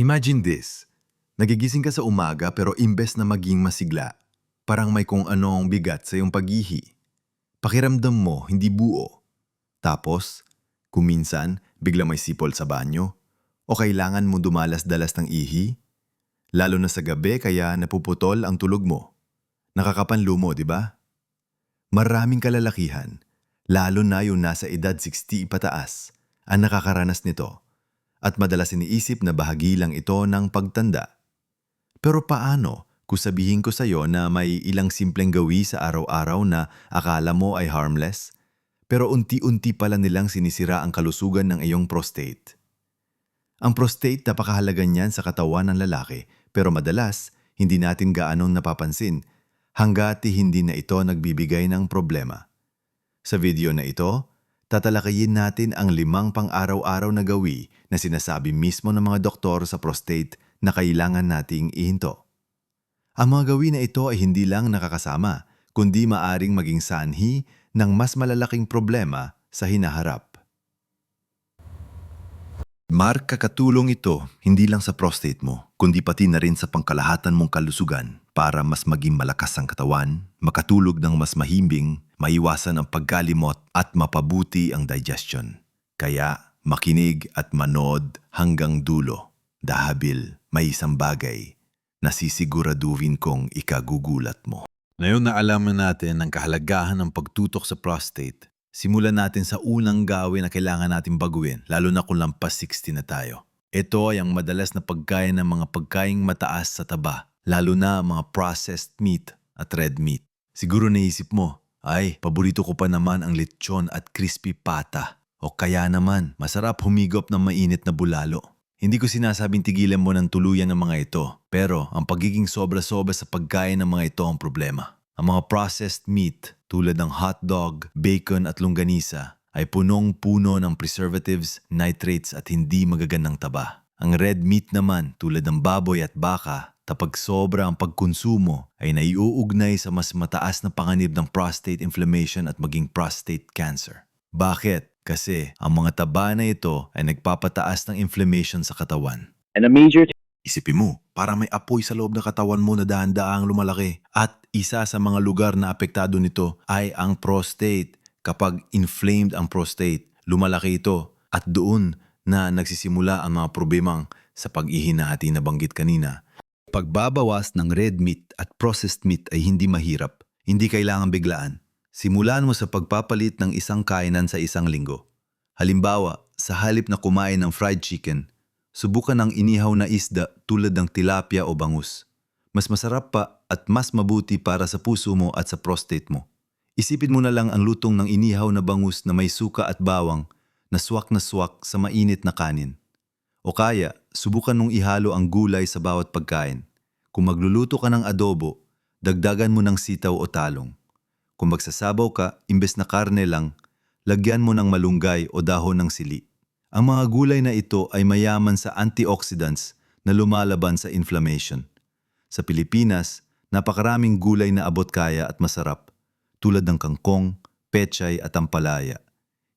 Imagine this. Nagigising ka sa umaga pero imbes na maging masigla, parang may kung anong bigat sa iyong paghihi. Pakiramdam mo, hindi buo. Tapos, kuminsan, bigla may sipol sa banyo. O kailangan mo dumalas-dalas ng ihi. Lalo na sa gabi kaya napuputol ang tulog mo. Nakakapanlo mo, di ba? Maraming kalalakihan, lalo na yung nasa edad 60 pataas, ang nakakaranas nito. At madalas iniisip na bahagi lang ito ng pagtanda. Pero paano kung sabihin ko sa iyo na may ilang simpleng gawi sa araw-araw na akala mo ay harmless, pero unti-unti pala nilang sinisira ang kalusugan ng iyong prostate? Ang prostate napakahalaga niyan sa katawan ng lalaki, pero madalas hindi natin gaanong napapansin hanggat hindi na ito nagbibigay ng problema. Sa video na ito, tatalakayin natin ang limang pang-araw-araw na gawi na sinasabi mismo ng mga doktor sa prostate na kailangan nating ihinto. Ang mga gawi na ito ay hindi lang nakakasama, kundi maaring maging sanhi ng mas malalaking problema sa hinaharap. Mark, kakatulong ito hindi lang sa prostate mo, kundi pati na rin sa pangkalahatan mong kalusugan para mas maging malakas ang katawan, makatulog ng mas mahimbing, maiwasan ang pagkalimot at mapabuti ang digestion. Kaya makinig at manood hanggang dulo. Dahabil, may isang bagay na sisiguraduhin kong ikagugulat mo. Ngayon na alam na natin ang kahalagahan ng pagtutok sa prostate, simulan natin sa unang gawin na kailangan natin baguhin, lalo na kung lampas 60 na tayo. Ito ay ang madalas na pagkain ng mga pagkaing mataas sa taba, lalo na mga processed meat at red meat. Siguro naisip mo, ay, paborito ko pa naman ang lechon at crispy pata. O kaya naman, masarap humigop ng mainit na bulalo. Hindi ko sinasabing tigilan mo ng tuluyan ng mga ito, pero ang pagiging sobra-sobra sa pagkain ng mga ito ang problema. Ang mga processed meat tulad ng hot dog, bacon at longganisa ay punong-puno ng preservatives, nitrates at hindi magagandang taba. Ang red meat naman tulad ng baboy at baka, kapag sobra ang pagkonsumo ay naiuugnay sa mas mataas na panganib ng prostate inflammation at maging prostate cancer. Bakit? Kasi ang mga taba na ito ay nagpapataas ng inflammation sa katawan. And a major Isipin mo, para may apoy sa loob ng katawan mo na dahan-daang lumalaki. At isa sa mga lugar na apektado nito ay ang prostate. Kapag inflamed ang prostate, lumalaki ito. At doon na nagsisimula ang mga problemang sa pag-ihi na ating nabanggit kanina. Pagbabawas ng red meat at processed meat ay hindi mahirap. Hindi kailangan biglaan. Simulan mo sa pagpapalit ng isang kainan sa isang linggo. Halimbawa, sa halip na kumain ng fried chicken, subukan ng inihaw na isda tulad ng tilapia o bangus. Mas masarap pa at mas mabuti para sa puso mo at sa prostate mo. Isipin mo na lang ang lutong ng inihaw na bangus na may suka at bawang na swak na swak sa mainit na kanin. O kaya, subukan mong ihalo ang gulay sa bawat pagkain. Kung magluluto ka ng adobo, dagdagan mo ng sitaw o talong. Kung magsasabaw ka, imbes na karne lang, lagyan mo ng malunggay o dahon ng sili. Ang mga gulay na ito ay mayaman sa antioxidants na lumalaban sa inflammation. Sa Pilipinas, napakaraming gulay na abot kaya at masarap, tulad ng kangkong, pechay at ampalaya.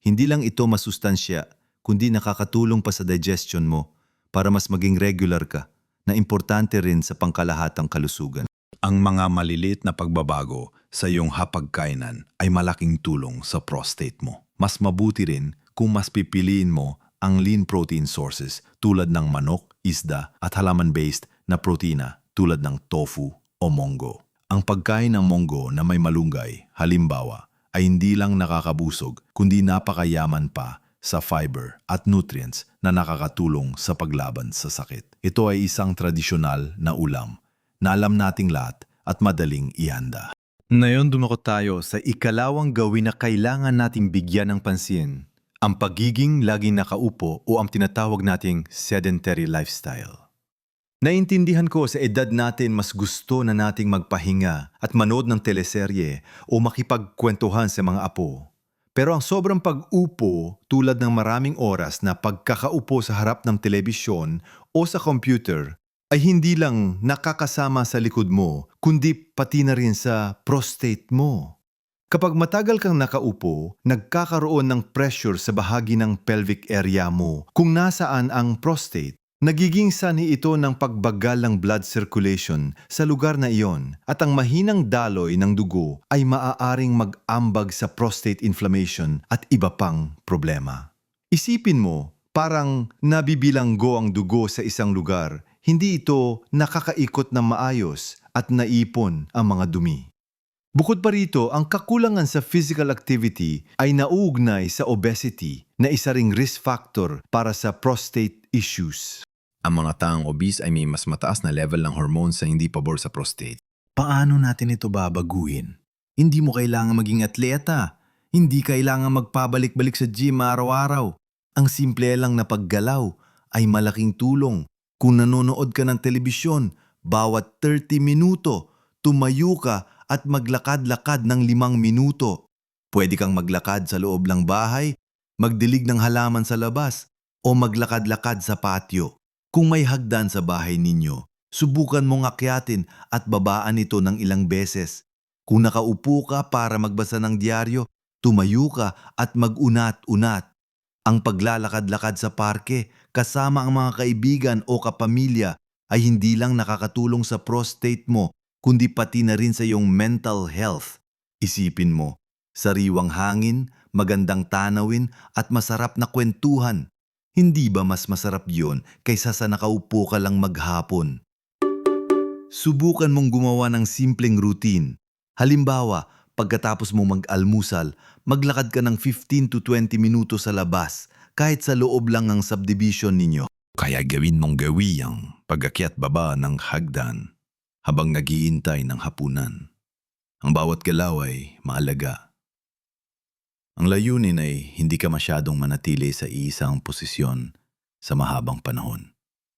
Hindi lang ito masustansya, kundi nakakatulong pa sa digestion mo para mas maging regular ka, na importante rin sa pangkalahatang kalusugan. Ang mga maliliit na pagbabago sa iyong hapagkainan ay malaking tulong sa prostate mo. Mas mabuti rin kung mas pipiliin mo ang lean protein sources tulad ng manok, isda at halaman-based na protina tulad ng tofu o monggo. Ang pagkain ng monggo na may malunggay, halimbawa, ay hindi lang nakakabusog kundi napakayaman pa sa fiber at nutrients na nakakatulong sa paglaban sa sakit. Ito ay isang tradisyonal na ulam na alam nating lahat at madaling ihanda. Ngayon dumako tayo sa ikalawang gawin na kailangan nating bigyan ng pansin, ang pagiging laging nakaupo o ang tinatawag nating sedentary lifestyle. Naintindihan ko sa edad natin mas gusto na nating magpahinga at manood ng teleserye o makipagkwentuhan sa mga apo. Pero ang sobrang pag-upo tulad ng maraming oras na pagkakaupo sa harap ng telebisyon o sa computer ay hindi lang nakakasama sa likod mo, kundi pati na rin sa prostate mo. Kapag matagal kang nakaupo, nagkakaroon ng pressure sa bahagi ng pelvic area mo kung nasaan ang prostate Nagiging sanhi ito ng pagbagal ng blood circulation sa lugar na iyon at ang mahinang daloy ng dugo ay maaaring mag-ambag sa prostate inflammation at iba pang problema. Isipin mo, parang nabibilanggo ang dugo sa isang lugar, hindi ito nakakaikot ng maayos at naipon ang mga dumi. Bukod pa rito, ang kakulangan sa physical activity ay nauugnay sa obesity na isa ring risk factor para sa prostate issues. Ang mga taong obese ay may mas mataas na level ng hormones na hindi pabor sa prostate. Paano natin ito babaguhin? Hindi mo kailangan maging atleta. Hindi kailangan magpabalik-balik sa gym araw-araw. Ang simple lang na paggalaw ay malaking tulong. Kung nanonood ka ng telebisyon, bawat 30 minuto, tumayo ka at maglakad-lakad ng limang minuto. Pwede kang maglakad sa loob ng bahay, magdilig ng halaman sa labas, o maglakad-lakad sa patio. Kung may hagdan sa bahay ninyo, subukan mong akyatin at babaan ito ng ilang beses. Kung nakaupo ka para magbasa ng diaryo, tumayo ka at mag-unat-unat. Ang paglalakad-lakad sa parke kasama ang mga kaibigan o kapamilya ay hindi lang nakakatulong sa prostate mo, kundi pati na rin sa iyong mental health. Isipin mo, sariwang hangin, magandang tanawin at masarap na kwentuhan. Hindi ba mas masarap yon kaysa sa nakaupo ka lang maghapon? Subukan mong gumawa ng simpleng routine. Halimbawa, pagkatapos mong mag-almusal, maglakad ka ng 15 to 20 minuto sa labas, kahit sa loob lang ng subdivision ninyo. Kaya gawin mong gawi ang pagakyat baba ng hagdan habang nagiintay ng hapunan. Ang bawat galaw ay maalaga. Ang layunin ay hindi ka masyadong manatili sa isang posisyon sa mahabang panahon.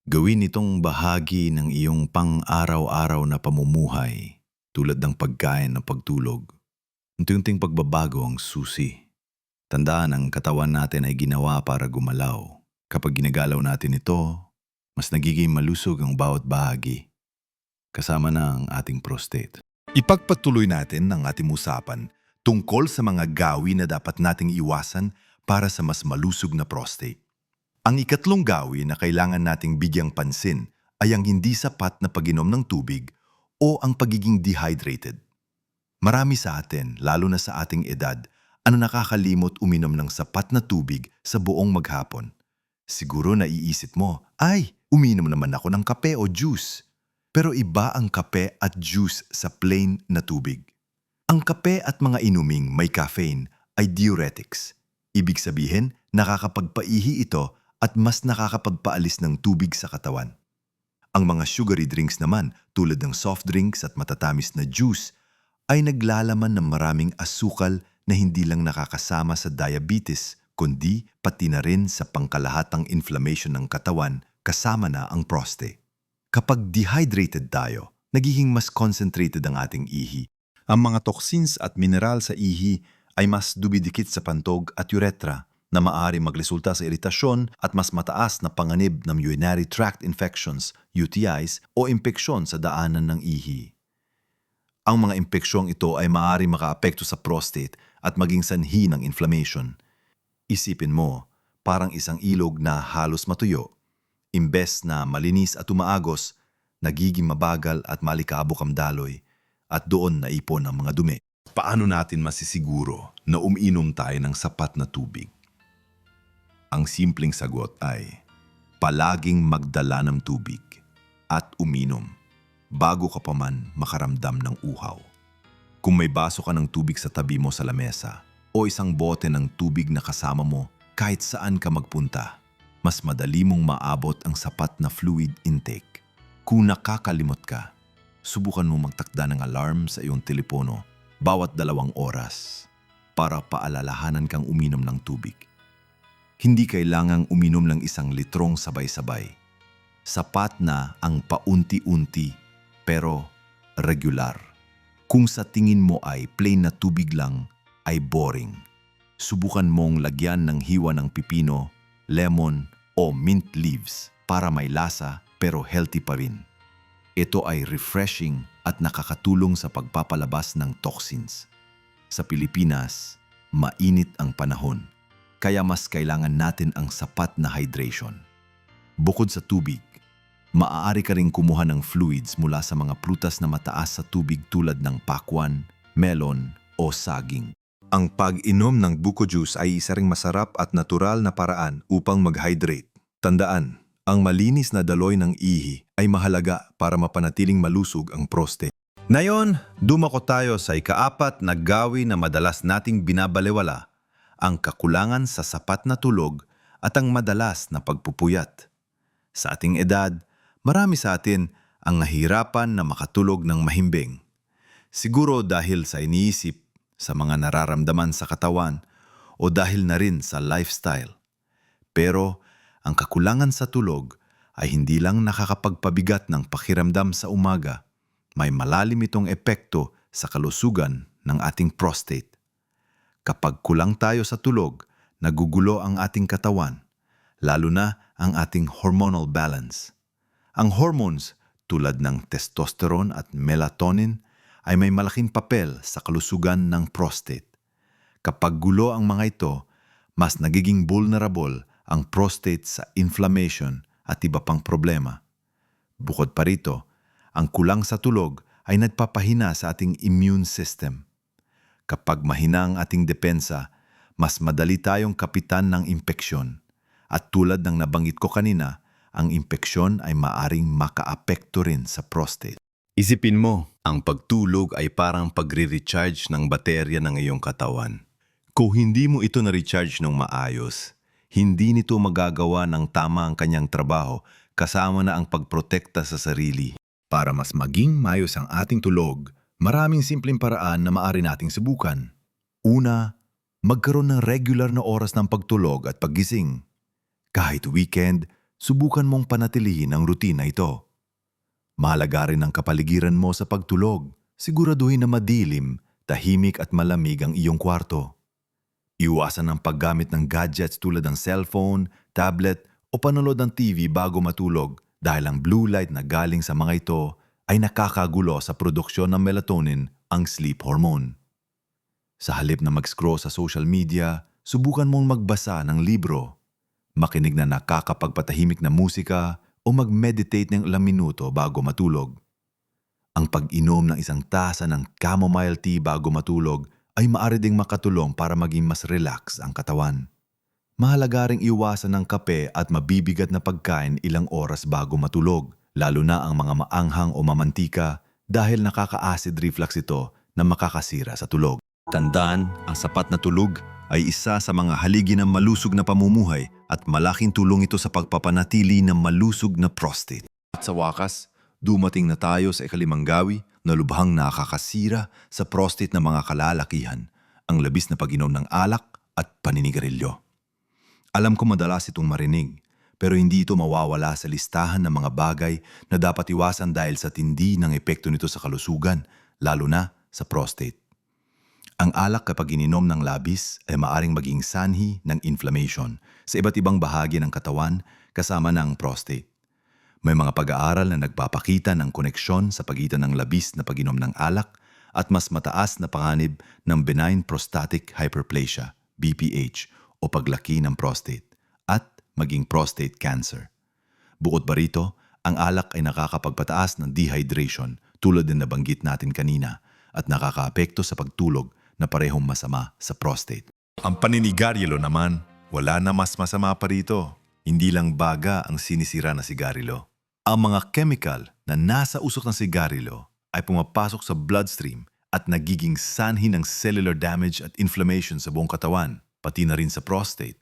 Gawin itong bahagi ng iyong pang-araw-araw na pamumuhay tulad ng pagkain o pagtulog. Unti-unting pagbabago ang susi. Tandaan ang katawan natin ay ginawa para gumalaw. Kapag ginagalaw natin ito, mas nagiging malusog ang bawat bahagi. Kasama na ang ating prostate. Ipagpatuloy natin ang ating usapan tungkol sa mga gawi na dapat nating iwasan para sa mas malusog na prostate. Ang ikatlong gawi na kailangan nating bigyang pansin ay ang hindi sapat na pag-inom ng tubig o ang pagiging dehydrated. Marami sa atin, lalo na sa ating edad, ano nakakalimot uminom ng sapat na tubig sa buong maghapon. Siguro naiisip mo, ay, uminom naman ako ng kape o juice. Pero iba ang kape at juice sa plain na tubig. Ang kape at mga inuming may caffeine ay diuretics. Ibig sabihin, nakakapagpaihi ito at mas nakakapagpaalis ng tubig sa katawan. Ang mga sugary drinks naman tulad ng soft drinks at matatamis na juice ay naglalaman ng maraming asukal na hindi lang nakakasama sa diabetes kundi pati na rin sa pangkalahatang inflammation ng katawan kasama na ang prostate. Kapag dehydrated tayo, nagiging mas concentrated ang ating ihi ang mga toxins at mineral sa ihi ay mas dumidikit sa pantog at uretra na maaari magresulta sa iritasyon at mas mataas na panganib ng urinary tract infections, UTIs, o impeksyon sa daanan ng ihi. Ang mga impeksyong ito ay maaari makaapekto sa prostate at maging sanhi ng inflammation. Isipin mo, parang isang ilog na halos matuyo. Imbes na malinis at umaagos, nagiging mabagal at malikabok ang daloy at doon naipon ang mga dumi. Paano natin masisiguro na umiinom tayo ng sapat na tubig? Ang simpleng sagot ay palaging magdala ng tubig at uminom bago ka pa man makaramdam ng uhaw. Kung may baso ka ng tubig sa tabi mo sa lamesa o isang bote ng tubig na kasama mo kahit saan ka magpunta, mas madali mong maabot ang sapat na fluid intake. Kung nakakalimot ka, subukan mo magtakda ng alarm sa iyong telepono bawat dalawang oras para paalalahanan kang uminom ng tubig. Hindi kailangang uminom ng isang litrong sabay-sabay. Sapat na ang paunti-unti pero regular. Kung sa tingin mo ay plain na tubig lang, ay boring. Subukan mong lagyan ng hiwa ng pipino, lemon o mint leaves para may lasa pero healthy pa rin. Ito ay refreshing at nakakatulong sa pagpapalabas ng toxins. Sa Pilipinas, mainit ang panahon, kaya mas kailangan natin ang sapat na hydration. Bukod sa tubig, maaari ka ring kumuha ng fluids mula sa mga prutas na mataas sa tubig tulad ng pakwan, melon o saging. Ang pag-inom ng buko juice ay isa ring masarap at natural na paraan upang mag-hydrate. Tandaan, ang malinis na daloy ng ihi ay mahalaga para mapanatiling malusog ang prostate. Ngayon, dumako tayo sa ikaapat na gawi na madalas nating binabalewala, ang kakulangan sa sapat na tulog at ang madalas na pagpupuyat. Sa ating edad, marami sa atin ang nahirapan na makatulog ng mahimbing. Siguro dahil sa iniisip, sa mga nararamdaman sa katawan, o dahil na rin sa lifestyle. Pero ang kakulangan sa tulog ay hindi lang nakakapagpabigat ng pakiramdam sa umaga, may malalim itong epekto sa kalusugan ng ating prostate. Kapag kulang tayo sa tulog, nagugulo ang ating katawan, lalo na ang ating hormonal balance. Ang hormones tulad ng testosterone at melatonin ay may malaking papel sa kalusugan ng prostate. Kapag gulo ang mga ito, mas nagiging vulnerable ang prostate sa inflammation at iba pang problema. Bukod pa rito, ang kulang sa tulog ay nagpapahina sa ating immune system. Kapag mahina ang ating depensa, mas madali tayong kapitan ng impeksyon. At tulad ng nabanggit ko kanina, ang impeksyon ay maaring makaapekto rin sa prostate. Isipin mo, ang pagtulog ay parang pagre-recharge ng baterya ng iyong katawan. Kung hindi mo ito na-recharge ng maayos, hindi nito magagawa ng tama ang kanyang trabaho kasama na ang pagprotekta sa sarili. Para mas maging maayos ang ating tulog, maraming simpleng paraan na maaari nating subukan. Una, magkaroon ng regular na oras ng pagtulog at paggising. Kahit weekend, subukan mong panatilihin ang rutina ito. Mahalaga rin ang kapaligiran mo sa pagtulog. Siguraduhin na madilim, tahimik at malamig ang iyong kwarto. Iwasan ang paggamit ng gadgets tulad ng cellphone, tablet o panonood ng TV bago matulog dahil ang blue light na galing sa mga ito ay nakakagulo sa produksyon ng melatonin, ang sleep hormone. Sa halip na mag-scroll sa social media, subukan mong magbasa ng libro, makinig na nakakapagpatahimik na musika o mag-meditate ng ilang minuto bago matulog. Ang pag-inom ng isang tasa ng chamomile tea bago matulog ay maaari ding makatulong para maging mas relax ang katawan. Mahalaga ring iwasan ng kape at mabibigat na pagkain ilang oras bago matulog, lalo na ang mga maanghang o mamantika dahil nakaka-acid reflux ito na makakasira sa tulog. Tandaan, ang sapat na tulog ay isa sa mga haligi ng malusog na pamumuhay at malaking tulong ito sa pagpapanatili ng malusog na prostate. At sa wakas, dumating na tayo sa ikalimang gawi na lubhang nakakasira sa prostate ng mga kalalakihan, ang labis na pag-inom ng alak at paninigarilyo. Alam ko madalas itong marinig, pero hindi ito mawawala sa listahan ng mga bagay na dapat iwasan dahil sa tindi ng epekto nito sa kalusugan, lalo na sa prostate. Ang alak kapag ininom ng labis ay maaring maging sanhi ng inflammation sa iba't ibang bahagi ng katawan kasama ng prostate. May mga pag-aaral na nagpapakita ng koneksyon sa pagitan ng labis na pag-inom ng alak at mas mataas na panganib ng benign prostatic hyperplasia, BPH, o paglaki ng prostate, at maging prostate cancer. Bukod pa rito, ang alak ay nakakapagpataas ng dehydration tulad din nabanggit natin kanina at nakakaapekto sa pagtulog na parehong masama sa prostate. Ang paninigarilyo naman, wala na mas masama pa rito. Hindi lang baga ang sinisira na sigarilyo. Ang mga chemical na nasa usok ng sigarilyo ay pumapasok sa bloodstream at nagiging sanhi ng cellular damage at inflammation sa buong katawan, pati na rin sa prostate.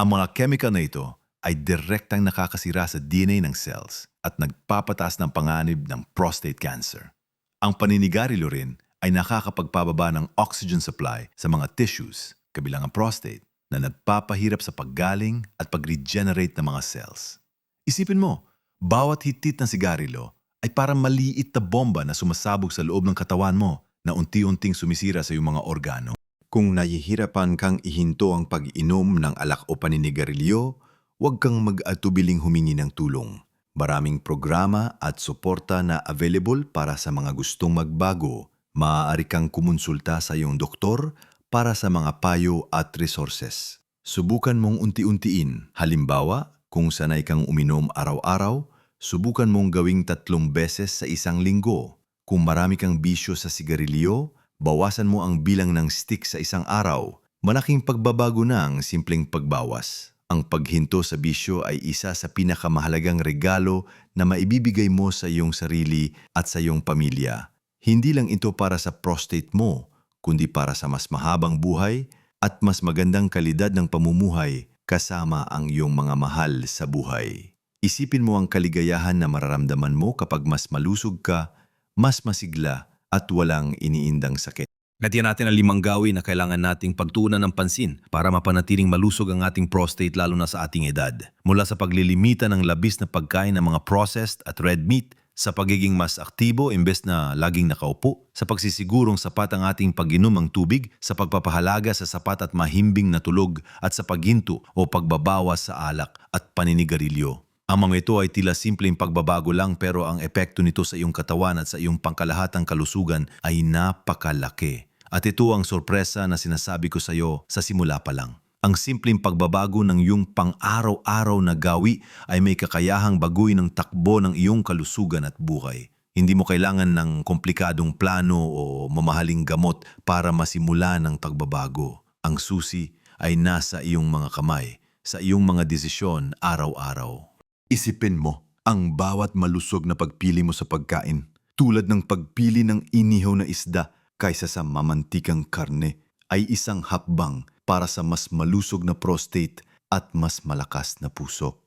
Ang mga chemical na ito ay direktang nakakasira sa DNA ng cells at nagpapataas ng panganib ng prostate cancer. Ang paninigarilyo rin ay nakakapagpababa ng oxygen supply sa mga tissues, kabilang ang prostate, na nagpapahirap sa paggaling at pag-regenerate ng mga cells. Isipin mo, bawat hitit ng sigarilyo ay parang maliit na bomba na sumasabog sa loob ng katawan mo na unti-unting sumisira sa iyong mga organo. Kung nahihirapan kang ihinto ang pag-inom ng alak o paninigarilyo, huwag kang mag-atubiling humingi ng tulong. Maraming programa at suporta na available para sa mga gustong magbago. Maaari kang kumonsulta sa iyong doktor para sa mga payo at resources. Subukan mong unti-untiin. Halimbawa, Kung sanay kang uminom araw-araw, subukan mong gawing tatlong beses sa isang linggo. Kung marami kang bisyo sa sigarilyo, bawasan mo ang bilang ng stick sa isang araw. Malaking pagbabago na ang simpleng pagbawas. Ang paghinto sa bisyo ay isa sa pinakamahalagang regalo na maibibigay mo sa iyong sarili at sa iyong pamilya. Hindi lang ito para sa prostate mo, kundi para sa mas mahabang buhay at mas magandang kalidad ng pamumuhay kasama ang iyong mga mahal sa buhay. Isipin mo ang kaligayahan na mararamdaman mo kapag mas malusog ka, mas masigla at walang iniindang sakit. Ngatiyan natin ang limang gawin na kailangan nating pagtuunan ng pansin para mapanatiling malusog ang ating prostate lalo na sa ating edad. Mula sa paglilimita ng labis na pagkain ng mga processed at red meat, sa pagiging mas aktibo imbes na laging nakaupo, sa pagsisigurong sapat ang ating pag-inom ng tubig, sa pagpapahalaga sa sapat at mahimbing na tulog at sa paghinto o pagbabawas sa alak at paninigarilyo. Ang mga ito ay tila simpleng pagbabago lang pero ang epekto nito sa iyong katawan at sa iyong pangkalahatang kalusugan ay napakalaki. At ito ang sorpresa na sinasabi ko sa iyo sa simula pa lang. Ang simpleng pagbabago ng iyong pang-araw-araw na gawi ay may kakayahang baguhin ang takbo ng iyong kalusugan at buhay. Hindi mo kailangan ng komplikadong plano o mamahaling gamot para masimula ng pagbabago. Ang susi ay nasa iyong mga kamay, sa iyong mga desisyon araw-araw. Isipin mo ang bawat malusog na pagpili mo sa pagkain, tulad ng pagpili ng inihaw na isda kaysa sa mamantikang karne, ay isang hakbang para sa mas malusog na prostate at mas malakas na puso.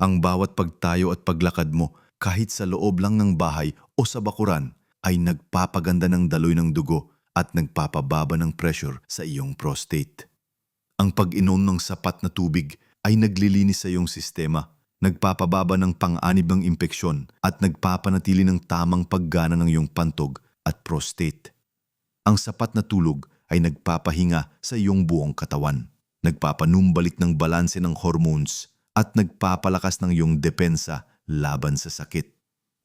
Ang bawat pagtayo at paglakad mo kahit sa loob lang ng bahay o sa bakuran ay nagpapaganda ng daloy ng dugo at nagpapababa ng pressure sa iyong prostate. Ang pag-inom ng sapat na tubig ay naglilinis sa iyong sistema, nagpapababa ng pang-anib ng impeksyon at nagpapanatili ng tamang paggana ng iyong pantog at prostate. Ang sapat na tulog ay nagpapahinga sa iyong buong katawan, nagpapanumbalik ng balanse ng hormones at nagpapalakas ng iyong depensa laban sa sakit.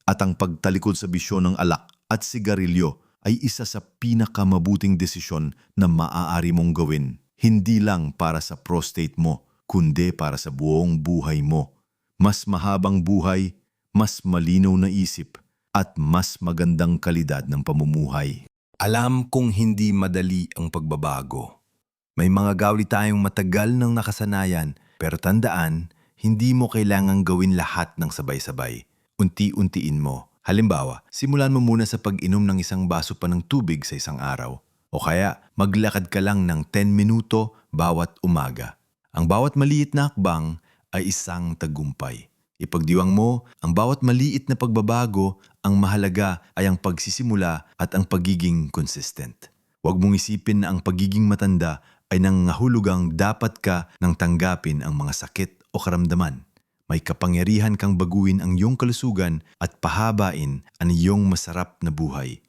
At ang pagtalikod sa bisyon ng alak at sigarilyo ay isa sa pinakamabuting desisyon na maaari mong gawin, hindi lang para sa prostate mo, kundi para sa buong buhay mo. Mas mahabang buhay, mas malinaw na isip, at mas magandang kalidad ng pamumuhay. Alam kong hindi madali ang pagbabago. May mga gawli tayong matagal ng nakasanayan, pero tandaan, hindi mo kailangang gawin lahat ng sabay-sabay. Unti-untiin mo. Halimbawa, simulan mo muna sa pag-inom ng isang baso pa ng tubig sa isang araw. O kaya, maglakad ka lang ng 10 minuto bawat umaga. Ang bawat maliit na hakbang ay isang tagumpay. Ipagdiwang mo, ang bawat maliit na pagbabago, ang mahalaga ay ang pagsisimula at ang pagiging consistent. Huwag mong isipin na ang pagiging matanda ay nangangahulugang dapat ka nang tanggapin ang mga sakit o karamdaman. May kapangyarihan kang baguhin ang iyong kalusugan at pahabain ang iyong masarap na buhay.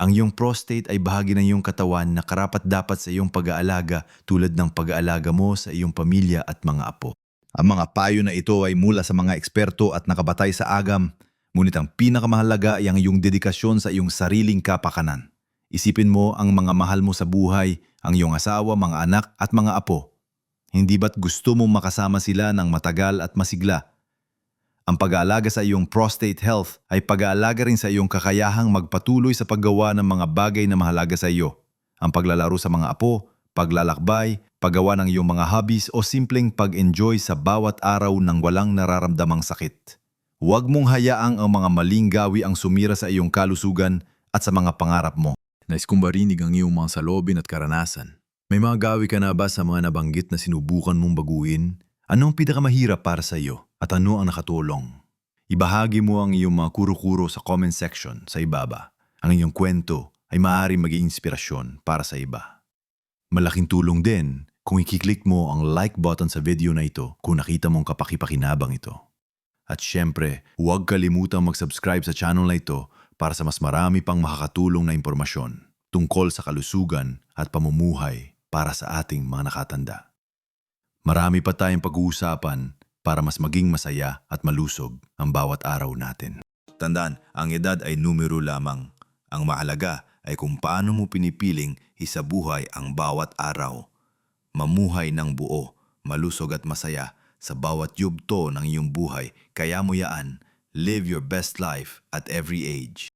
Ang iyong prostate ay bahagi ng iyong katawan na karapat dapat sa iyong pag-aalaga tulad ng pag-aalaga mo sa iyong pamilya at mga apo. Ang mga payo na ito ay mula sa mga eksperto at nakabatay sa agam, ngunit ang pinakamahalaga ay ang iyong dedikasyon sa iyong sariling kapakanan. Isipin mo ang mga mahal mo sa buhay, ang iyong asawa, mga anak at mga apo. Hindi ba't gusto mong makasama sila ng matagal at masigla? Ang pag-aalaga sa iyong prostate health ay pag-aalaga rin sa iyong kakayahang magpatuloy sa paggawa ng mga bagay na mahalaga sa iyo. Ang paglalaro sa mga apo, paglalakbay, paggawa ng iyong mga hobbies o simpleng pag-enjoy sa bawat araw ng walang nararamdamang sakit. Huwag mong hayaang ang mga maling gawi ang sumira sa iyong kalusugan at sa mga pangarap mo. Nais kong barinig ang iyong mga salobin at karanasan. May mga gawi ka na ba sa mga nabanggit na sinubukan mong baguhin? Ano ang pinakamahirap para sa iyo at ano ang nakatulong? Ibahagi mo ang iyong mga kuro-kuro sa comment section sa ibaba. Ang iyong kwento ay maaari maging inspirasyon para sa iba. Malaking tulong din kung ikiklik mo ang like button sa video na ito kung nakita mong kapakipakinabang ito. At syempre, huwag kalimutang mag-subscribe sa channel na ito para sa mas marami pang makakatulong na impormasyon tungkol sa kalusugan at pamumuhay para sa ating mga nakatanda. Marami pa tayong pag-uusapan para mas maging masaya at malusog ang bawat araw natin. Tandaan, ang edad ay numero lamang. Ang mahalaga ay kung paano mo pinipiling isabuhay ang bawat araw. Mamuhay ng buo, malusog at masaya sa bawat yugto ng iyong buhay. Kaya mo yaan, live your best life at every age.